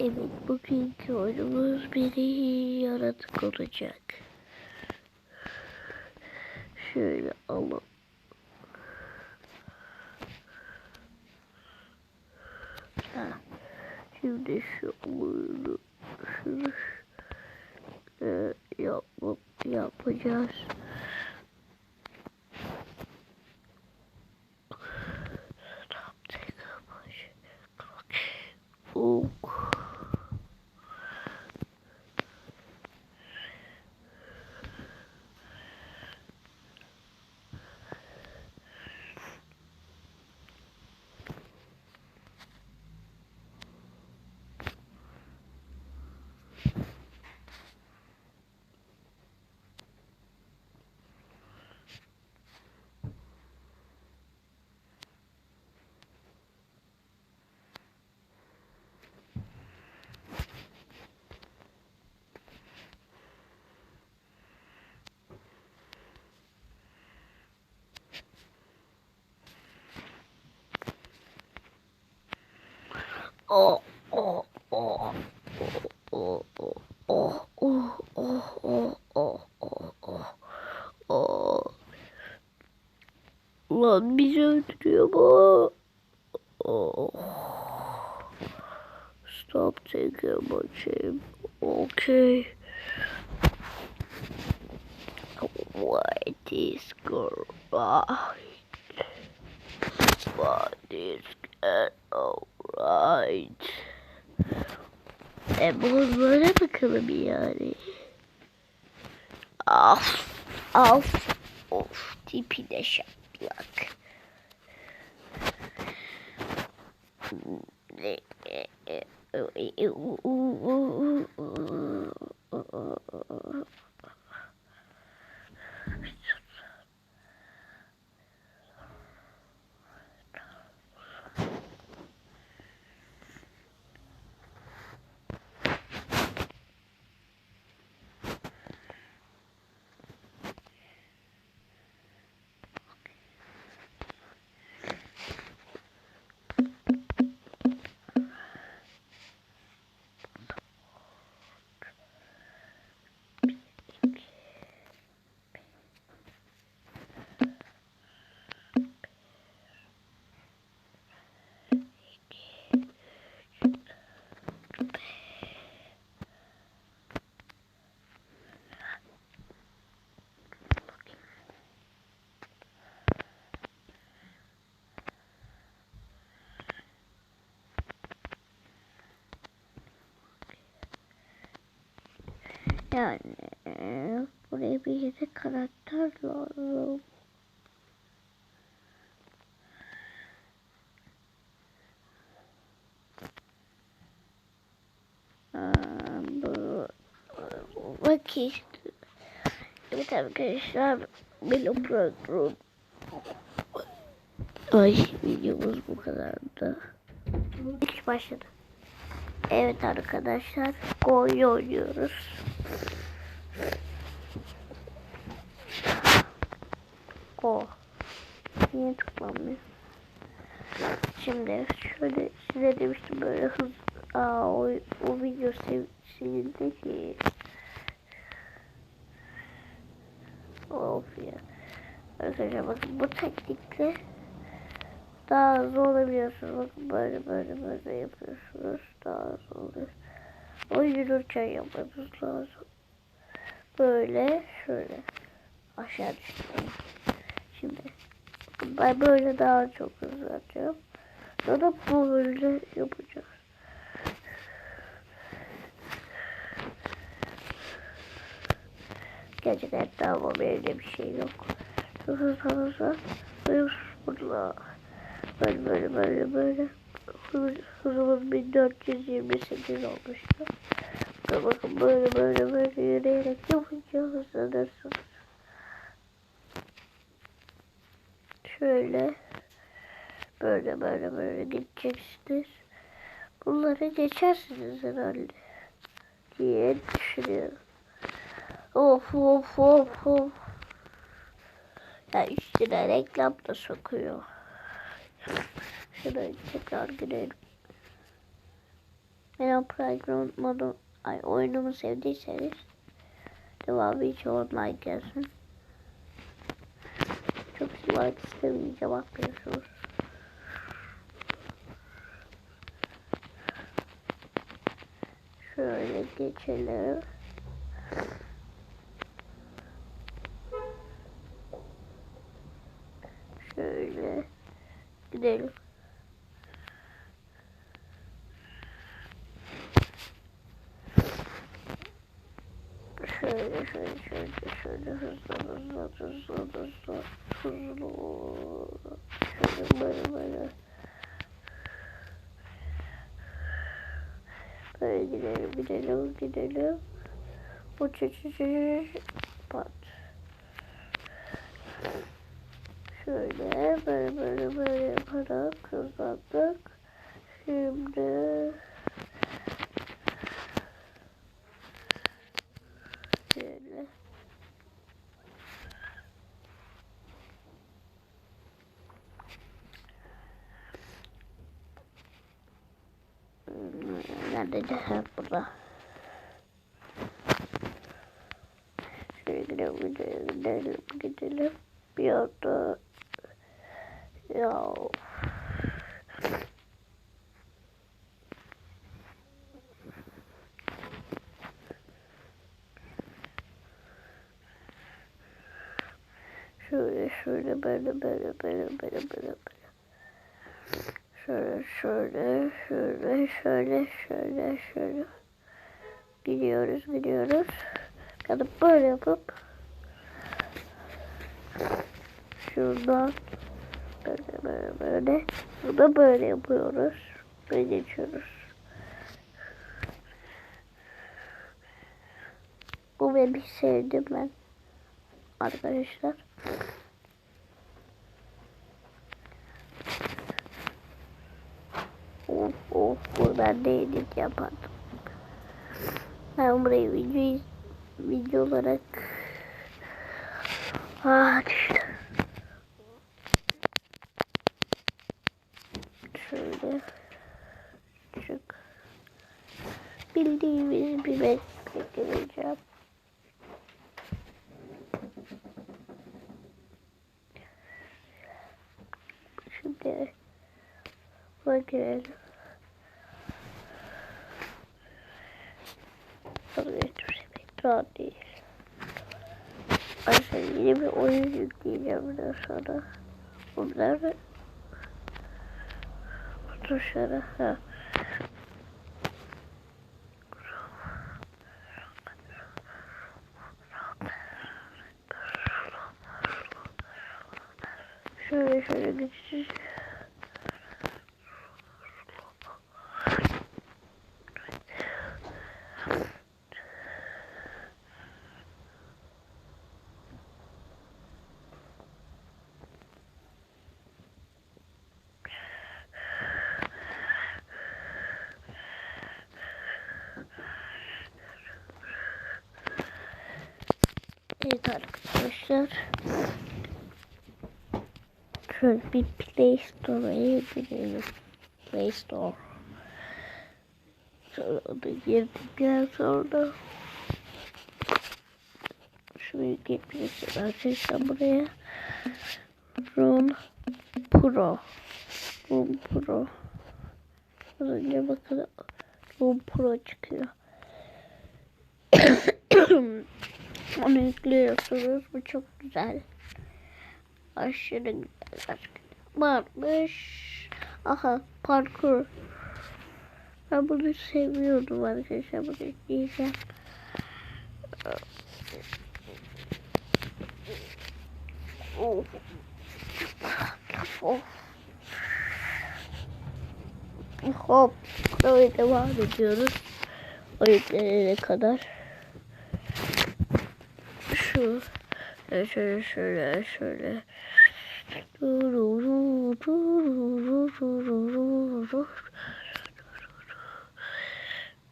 Evet bugünkü oyunumuz bir yaratık olacak. Şöyle alalım. Şimdi şu oyunu şunu e, yapma, yapacağız. Oh, oh, oh, oh, oh, oh, oh, oh, oh, oh, oh. Lan bizi öldürüyor bu. Oh. Stop taking my chain. Okay. What is right? What is get alright? E bunlara bakalım yani. Af, af, of tipi de şaplak. Ne- e- e- e- e- u- u- u- u- u- Yani e, buraya bir yere karakter lazım. Aa, bu, bak işte. Evet arkadaşlar benim program. Ay videomuz bu kadardı. İlk başladı. Evet arkadaşlar gol oynuyoruz. Go. Niye tıklanmıyor? Şimdi şöyle size demiştim böyle hız Aa, o, o video silindi ki. Of ya. Arkadaşlar bakın bu teknikle daha hızlı olabiliyorsunuz. Bakın böyle böyle böyle yapıyorsunuz. Daha hızlı oluyor. O yürürken yapmamız lazım. Böyle şöyle aşağı düşüyorum. Şimdi ben böyle daha çok hızlı atıyorum. Sonra böyle yapacağız. Gerçekten tamam böyle bir şey yok. Hızlı hızlı hızlı burada. Böyle böyle böyle böyle. Hız, hızımız 1428 olmuştu. Ve bakın böyle böyle böyle yürüyerek yapınca hızlanırsınız. Şöyle böyle böyle böyle gideceksiniz. Bunları geçersiniz herhalde diye düşünüyorum. Of of of of. Ya üstüne reklam da sokuyor. Şuraya tekrar girelim. Ben Playground modu ay oyunumu sevdiyseniz devamı için online gelsin. Çok like istemeyince bakıyorsunuz. Şöyle geçelim. Şöyle gidelim. Şöyle şöyle şöyle şöyle hızlı hızlı hızlı hızlı hızlı şöyle böyle böyle. Böyle gidelim gidelim gidelim. Uç uç uç pat şöyle böyle böyle böyle yaparak hızlandık şimdi şöyle. Nerede de? Hep burada. Şöyle gidelim, gidelim, gidelim, ya Şöyle şöyle böyle böyle böyle böyle böyle böyle. Şöyle şöyle şöyle şöyle şöyle şöyle. Gidiyoruz gidiyoruz. Kalıp böyle yapıp şuradan böyle böyle böyle. Burada böyle yapıyoruz. Böyle geçiyoruz. Bu bebi sevdim ben. Arkadaşlar. Of of buradan da edit yapardım. Ben burayı video, video olarak ah düştü. Şöyle çık. Bildiğimiz bir bekleyeceğim. Şimdi bakın. Elektronik değil. Ayrıca yeni bir oyun yükleyeceğim bundan sonra. Bunları tuşlara ha. Şöyle şöyle geçeceğiz. Evet arkadaşlar. Şöyle bir Play Store'a girelim. Play Store. Sonra da girdikten sonra şuraya gitmeyeceğiz arkadaşlar buraya. Ron Pro. Ron Pro. Az önce bakın Ron Pro çıkıyor. Onu yüklüyorsunuz. Bu çok güzel. Aşırı güzel. Varmış. Aha parkur. Ben bunu seviyordum arkadaşlar. Bunu yükleyeceğim. Of. Of. Hop. Böyle devam ediyoruz. O yüklenene kadar 是是是来是来，嘟噜噜嘟噜噜嘟噜噜嘟噜噜噜，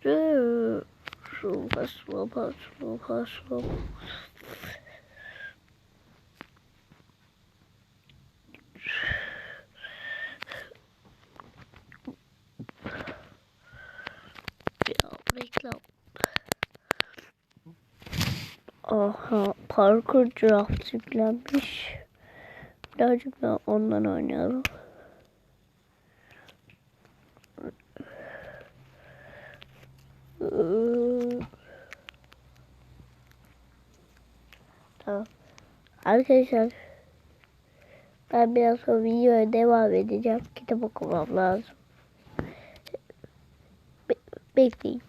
这数个数吧数个数。Parkur draft yüklenmiş. Birazcık da ondan oynayalım. Tamam. Arkadaşlar ben biraz sonra videoya devam edeceğim. Kitap okumam lazım. Be- bekleyin.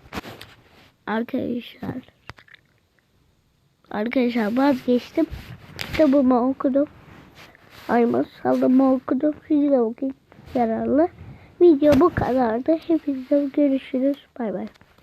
Arkadaşlar. Arkadaşlar vazgeçtim. Kitabımı okudum. Ay masalımı okudum. Siz de okuyun. Yararlı. Video bu kadardı. Hepinize görüşürüz. Bay bay.